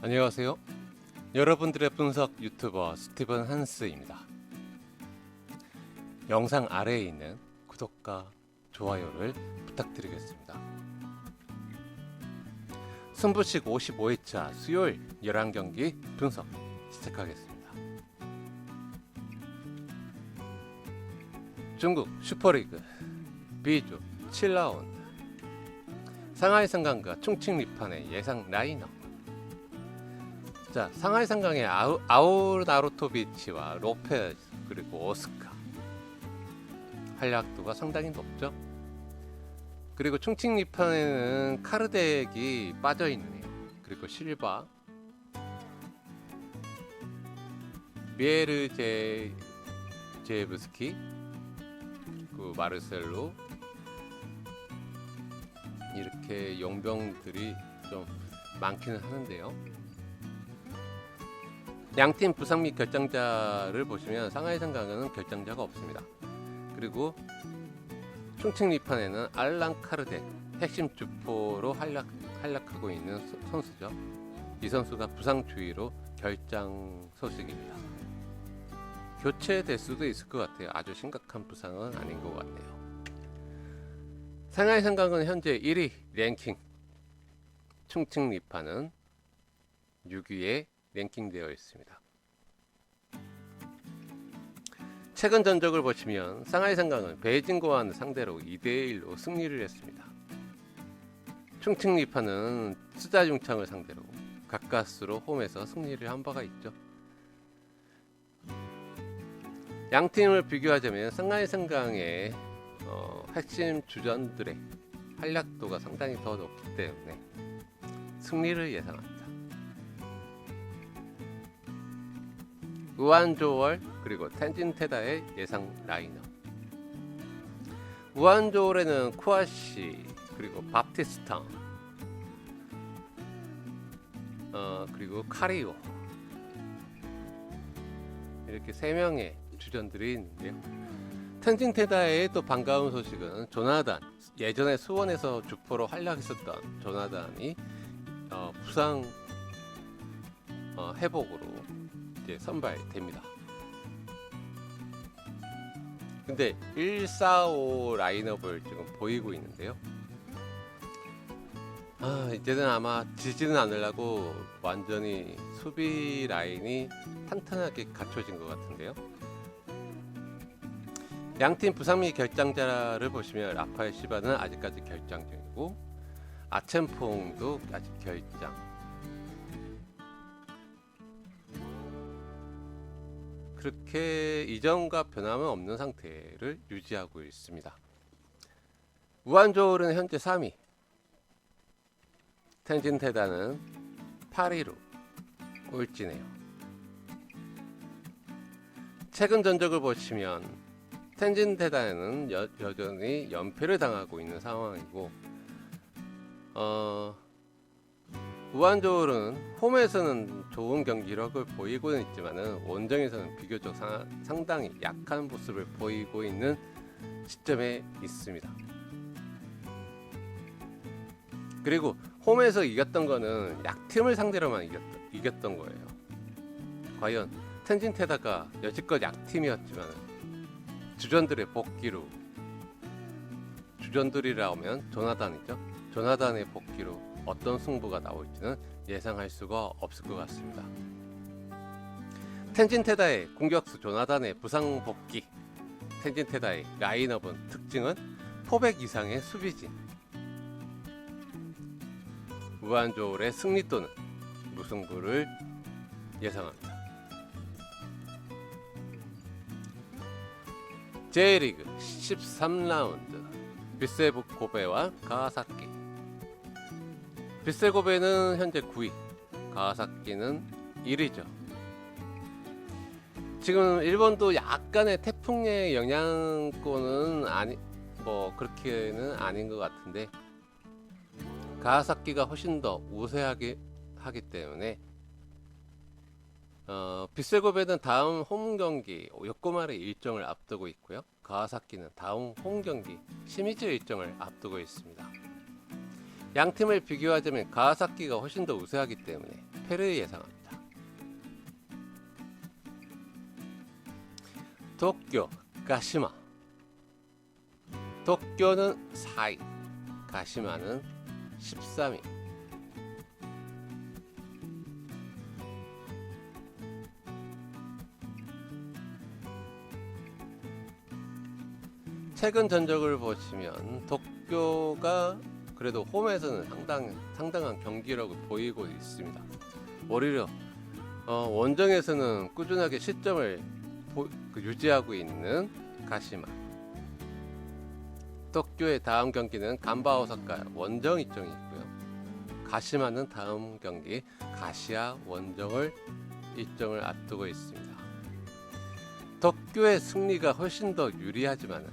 안녕하세요. 여러분들의 분석 유튜버 스티븐 한스입니다. 영상 아래에 있는 구독과 좋아요를 부탁드리겠습니다. 승부식 55회차 수요일 11경기 분석 시작하겠습니다. 중국 슈퍼리그 B조 7라운드 상하이 상강과 충칭 리판의 예상 라인업 자, 상하이 상강의 아우, 아우나루토비치와 로페즈 그리고 오스카 활약도가 상당히 높죠. 그리고 충칭 리판에는 카르덱이 빠져 있네요. 그리고 실바, 비에르제 제브스키, 그 마르셀로 이렇게 용병들이 좀 많기는 하는데요. 양팀 부상 및 결장자를 보시면 상하이 상강은 결장자가 없습니다. 그리고 충칭 리판에는 알랑 카르덱 핵심 주포로 활약, 활약하고 있는 소- 선수죠. 이 선수가 부상 주의로 결장 소식입니다. 교체될 수도 있을 것 같아요. 아주 심각한 부상은 아닌 것 같네요. 상하이 상강은 현재 1위 랭킹 충칭 리판은 6위에 랭킹되어 있습니다. 최근 전적을 보시면 상하이 상강은 베이징 고안 상대로 2대1로 승리를 했습니다. 충칭 리파는 스자중창을 상대로 가까스로 홈에서 승리를 한 바가 있죠. 양 팀을 비교하자면 상하이 상강의 어, 핵심 주전들의 활약도가 상당히 더 높기 때문에 승리를 예상합니다. 우한조월 그리고 텐진테다의 예상 라인업 우한조월에는 쿠아시 그리고 밥티스탕 어, 그리고 카리오 이렇게 세 명의 주전들이 있는데요. 텐진테다의 또 반가운 소식은 조나단 예전에 수원에서 주포로 활약했었던 조나단이 어, 부상 어, 회복으로 이제 선발됩니다. 근데 145 라인업을 지금 보이고 있는데요. 아, 이제는 아마 지지는 않으려고 완전히 수비 라인이 탄탄하게 갖춰진 것 같은데요. 양팀 부상 및 결장자를 보시면 라파엘 시바는 아직까지 결장 중이고 아첸퐁도 아직 결장. 그렇게 이전과 변함은 없는 상태를 유지하고 있습니다. 우한조울은 현재 3위, 텐진테다는 8위로 꼴찌네요. 최근 전적을 보시면 텐진테다는 여, 여전히 연패를 당하고 있는 상황이고 어, 우한조울은 홈에서는 좋은 경기력을 보이고는 있지만은 원정에서는 비교적 상, 상당히 약한 모습을 보이고 있는 시점에 있습니다. 그리고 홈에서 이겼던 거는 약팀을 상대로만 이겼, 이겼던 거예요. 과연 텐진 테다가 여지껏 약팀이었지만 주전들의 복귀로 주전들이라 하면 조나단이죠. 조나단의 복귀로 어떤 승부가 나올지는 예상할 수가 없을 것 같습니다. 텐진테다의 공격수 조나단의 부상 복귀 텐진테다의 라인업은 특징은 포백 이상의 수비진 무한조울의 승리 또는 무승부를 예상합니다. J리그 13라운드 비세부 고베와 가와사키 비세고베는 현재 9위 가와사키는 1위죠 지금 일본도 약간의 태풍의 영향권은 아니 뭐 그렇게는 아닌 것 같은데 가와사키가 훨씬 더 우세하게 하기 때문에 어, 빗셀고베는 다음 홈 경기 요코마의 일정을 앞두고 있고요. 가와사키는 다음 홈 경기 시미즈 일정을 앞두고 있습니다. 양 팀을 비교하자면 가와사키가 훨씬 더 우세하기 때문에 패를 예상합니다. 도쿄, 가시마. 도쿄는 4위, 가시마는 13위. 최근 전적을 보시면 도쿄가 그래도 홈에서는 상당, 상당한 경기력을 보이고 있습니다. 오히려 어, 원정에서는 꾸준하게 시점을 보- 그 유지하고 있는 가시마. 도쿄의 다음 경기는 간바 오사카 원정 일정이 있고요. 가시마는 다음 경기 가시아 원정을 일정을 앞두고 있습니다. 도쿄의 승리가 훨씬 더 유리하지만은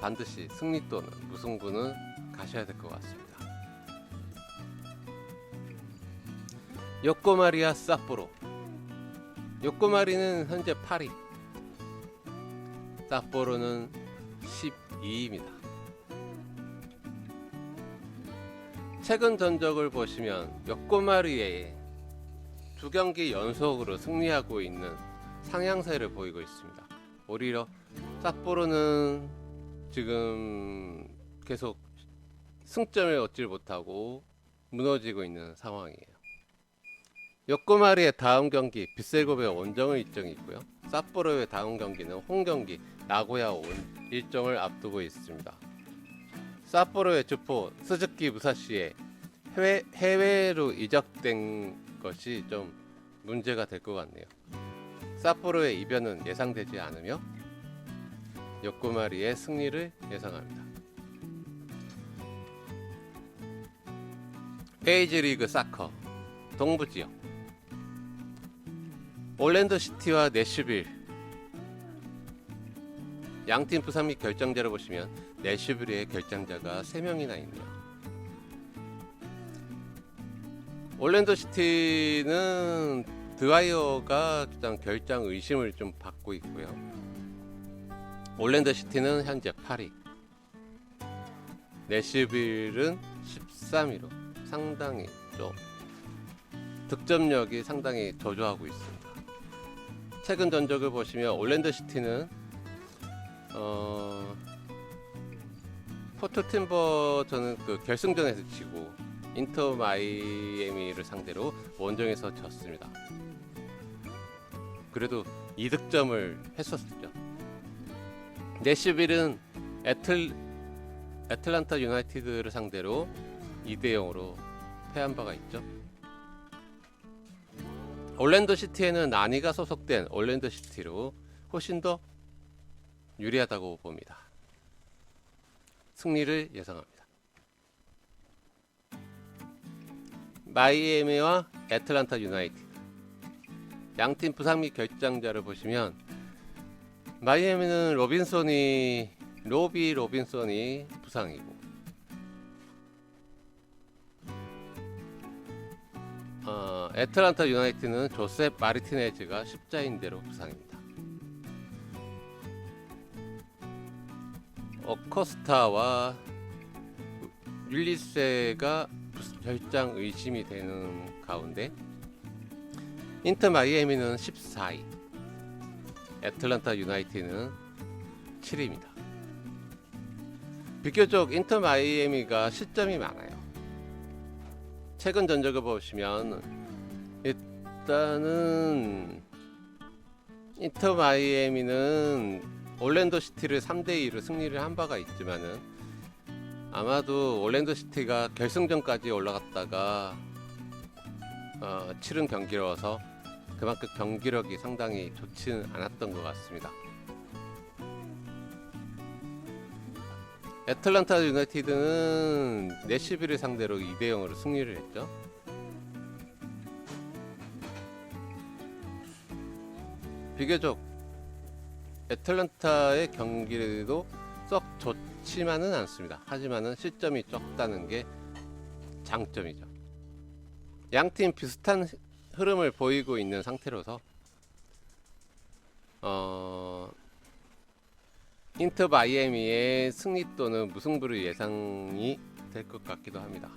반드시 승리 또는 무승부는 가셔야 될 것 같습니다. 요코마리와 삿포로 요코마리는 현재 8위 삿포로는 12위입니다. 최근 전적을 보시면 요코마리에 두 경기 연속으로 승리하고 있는 상향세를 보이고 있습니다. 오히려 삿포로는 지금 계속 승점을 얻질 못하고 무너지고 있는 상황이에요. 요코마리의 다음 경기 빗셀고베 원정을 일정이 있고요. 삿포로의 다음 경기는 홈 경기 나고야 온 일정을 앞두고 있습니다. 삿포로의 주포 스즈키 무사시에 해외, 해외로 이적된 것이 좀 문제가 될 것 같네요. 삿포로의 이변은 예상되지 않으며 요코마리의 승리를 예상합니다. 페이지 리그 사커 동부 지역 올랜도 시티와 내슈빌 양팀 부상 및 결정자를 보시면 내슈빌의 결정자가 3명이나 있네요. 올랜도 시티는 드와이어가 일단 결장 의심을 좀 받고 있고요. 올랜도 시티는 현재 8위. 내시빌은 13위로 상당히 좀 득점력이 상당히 저조하고 있습니다. 최근 전적을 보시면 올랜도 시티는 어 포트 팀버 저는 그 결승전에서 지고 인터 마이애미를 상대로 원정에서 졌습니다. 그래도 2득점을 했었죠. 내시빌은 애틀 애틀란타 유나이티드를 상대로 2대 0으로 패한 바가 있죠. 올랜도 시티에는 나니가 소속된 올랜도 시티로 훨씬 더 유리하다고 봅니다. 승리를 예상합니다. 마이애미와 애틀란타 유나이티드 양팀 부상 및 결장자를 보시면 마이애미는 로빈손이 로비 로빈손이 부상이고 애틀란타 유나이티드는 조셉 마르티네즈가 십자인대로 부상입니다. 어커스타와 율리세가 결장 의심이 되는 가운데 인터 마이애미는 14위, 애틀란타 유나이티드는 7위입니다. 비교적 인터 마이애미가 실점이 많아요. 최근 전적을 보시면 일단은 인터 마이애미는 올랜도 시티를 3대 2로 승리를 한 바가 있지만은 아마도 올랜도 시티가 결승전까지 올라갔다가 어, 치른 경기로서 그만큼 경기력이 상당히 좋지는 않았던 것 같습니다. 애틀란타 유나이티드는 내시비를 상대로 2대 0으로 승리를 했죠. 비교적 애틀란타의 경기도 썩 좋지만은 않습니다. 하지만은 실점이 적다는 게 장점이죠. 양 팀 비슷한 흐름을 보이고 있는 상태로서 어 인터 마이애미의 승리 또는 무승부를 예상이 될 것 같기도 합니다.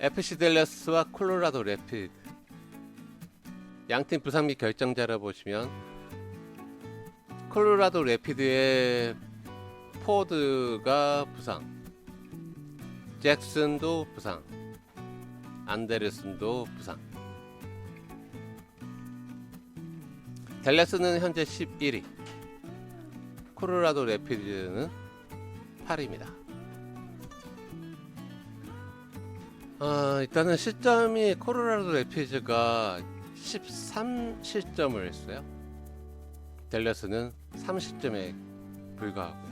FC 델러스와 콜로라도 레피드 양팀 부상 및 결정자를 보시면 콜로라도 레피드의 포드가 부상, 잭슨도 부상, 안데르슨도 부상. 델레스는 현재 11위, 콜로라도 레피드는 8위입니다. 아, 일단은 실점이 콜로라도 레피드가 13 실점을 했어요. 델러스는 30점에 불과하고요.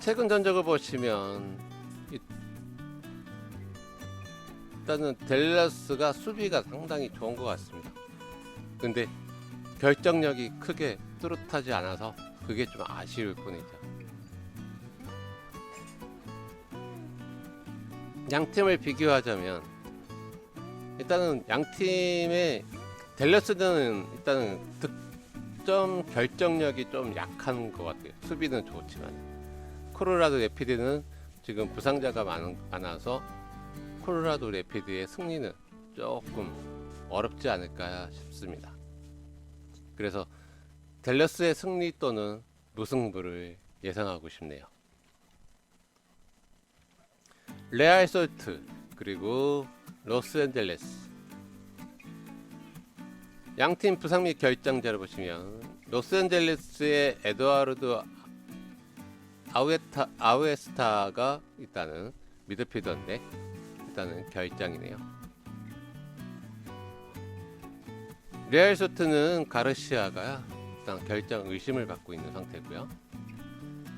최근 전적을 보시면 이- 일단은 델러스가 수비가 상당히 좋은 것 같습니다. 근데 결정력이 크게 뚜렷하지 않아서 그게 좀 아쉬울 뿐이죠. 양 팀을 비교하자면 일단은 양 팀의 델러스는 일단은 득점 결정력이 좀 약한 것 같아요. 수비는 좋지만 코로라도 레피드는 지금 부상자가 많, 많아서 코로라도 레피드의 승리는 조금 어렵지 않을까 싶습니다. 그래서 델러스의 승리 또는 무승부를 예상하고 싶네요. 레알 솔트 그리고 로스앤젤레스 양팀 부상 및 결정자를 보시면 로스앤젤레스의 에드와르드 아우에타, 아우에스타가 일단은 미드필더인데 일단은 결장이네요. 레알 소트는 가르시아가 일단 결장 의심을 받고 있는 상태고요.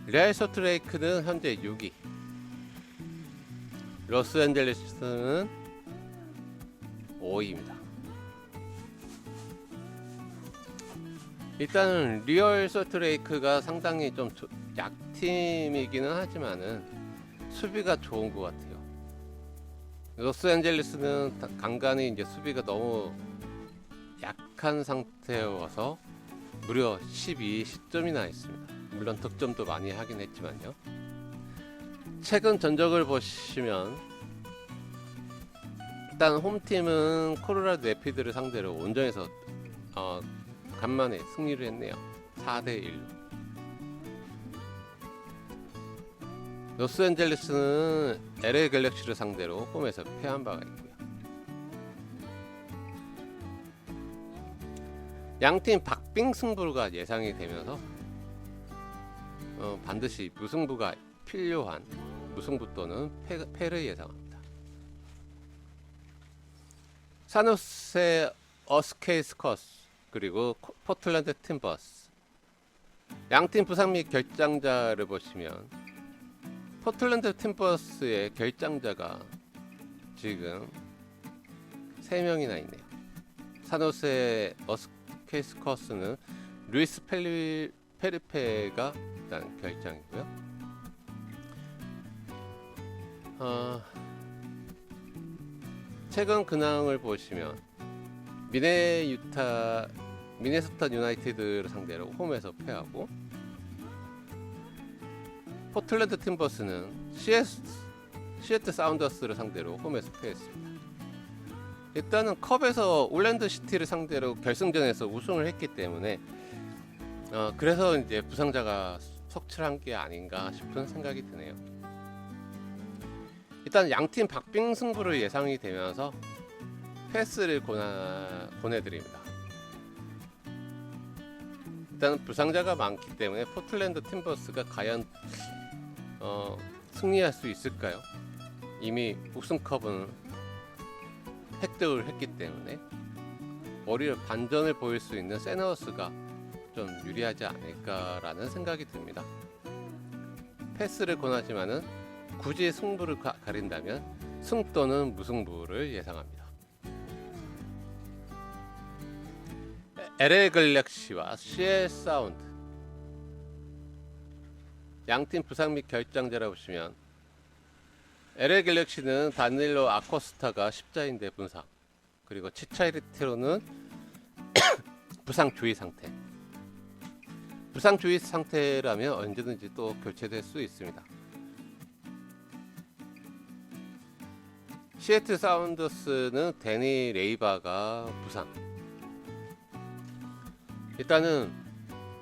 레알 소트 레이크는 현재 6위. 로스앤젤레스는 5위입니다. 일단은 리얼 소트레이크가 상당히 좀 조- 약팀이기는 하지만은 수비가 좋은 것 같아요. 로스앤젤레스는 다- 간간히 이제 수비가 너무 약한 상태여서 무려 12 10점이나 했습니다. 물론 득점도 많이 하긴 했지만요. 최근 전적을 보시면 일단 홈팀은 코로라도 레피드를 상대로 온정에서 어, 간만에 승리를 했네요. 4대 1. 로스앤젤레스는 LA 갤럭시를 상대로 홈에서 패한 바가 있고요. 양팀 박빙 승부가 예상이 되면서 어, 반드시 무승부가 필요한 무승부 또는 패, 패를 예상합니다. 사누세 어스케이스커스 그리고 코- 포틀랜드 팀버스 양팀 부상 및 결장자를 보시면 포틀랜드 팀버스의 결장자가 지금 3명이나 있네요. 사노세 어스케이스커스는 루이스 페리페가 일단 결장이고요. 어, 최근 근황을 보시면 미네 유타 미네소타 유나이티드를 상대로 홈에서 패하고 포틀랜드 팀버스는 시애트 사운더스를 상대로 홈에서 패했습니다. 일단은 컵에서 올랜드 시티를 상대로 결승전에서 우승을 했기 때문에 어, 그래서 이제 부상자가 속출한 게 아닌가 싶은 생각이 드네요. 일단 양팀 박빙 승부를 예상이 되면서 패스를 권하, 보내드립니다. 일단 부상자가 많기 때문에 포틀랜드 팀버스가 과연 어, 승리할 수 있을까요? 이미 우승컵은 획득을 했기 때문에 오히려 반전을 보일 수 있는 세너스가 좀 유리하지 않을까라는 생각이 듭니다. 패스를 권하지만은 굳이 승부를 가, 가린다면 승 또는 무승부를 예상합니다. LA 갤럭시와 CL 사운드 양팀 부상 및 결장자라 보시면 LA 갤럭시는 다닐로 아코스타가 십자인대 분상 그리고 치차이리티로는 부상 주의 상태 부상 주의 상태라면 언제든지 또 교체될 수 있습니다. 시애틀 사운더스는 데니 레이바가 부상. 일단은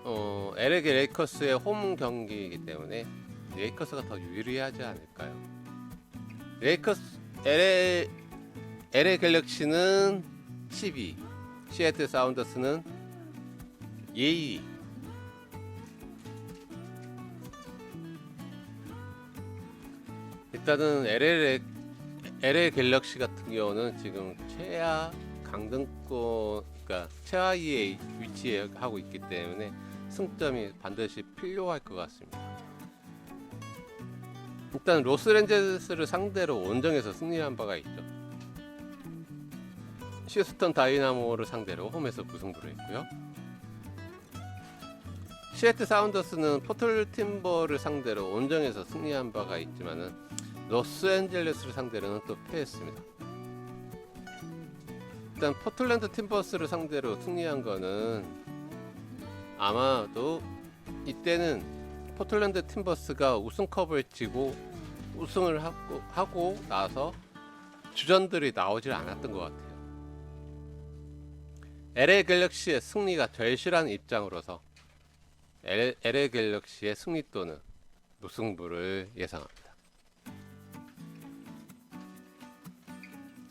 어, LA 레이커스의 홈 경기이기 때문에 레이커스가 더 유리하지 않을까요? 레이커스 LA LA 갤럭시는 12, 시애틀 사운더스는 예의. 일단은 LA LA 갤럭시 같은 경우는 지금 최하 강등권, 그러니까 최하위에 위치해 하고 있기 때문에 승점이 반드시 필요할 것 같습니다. 일단 로스앤젤레스를 상대로 원정에서 승리한 바가 있죠. 휴스턴 다이나모를 상대로 홈에서 무승부를 했고요. 시애틀 사운더스는 포털 팀버를 상대로 원정에서 승리한 바가 있지만은 로스앤젤레스를 상대로는 또 패했습니다. 일단 포틀랜드 팀버스를 상대로 승리한 거는 아마도 이때는 포틀랜드 팀버스가 우승컵을 쥐고 우승을 하고, 하고 나서 주전들이 나오질 않았던 것 같아요. LA 갤럭시의 승리가 절실한 입장으로서 LA 갤럭시의 승리 또는 무승부를 예상합니다.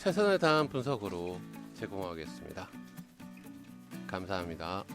최선을 다한 분석으로 제공하겠습니다. 감사합니다.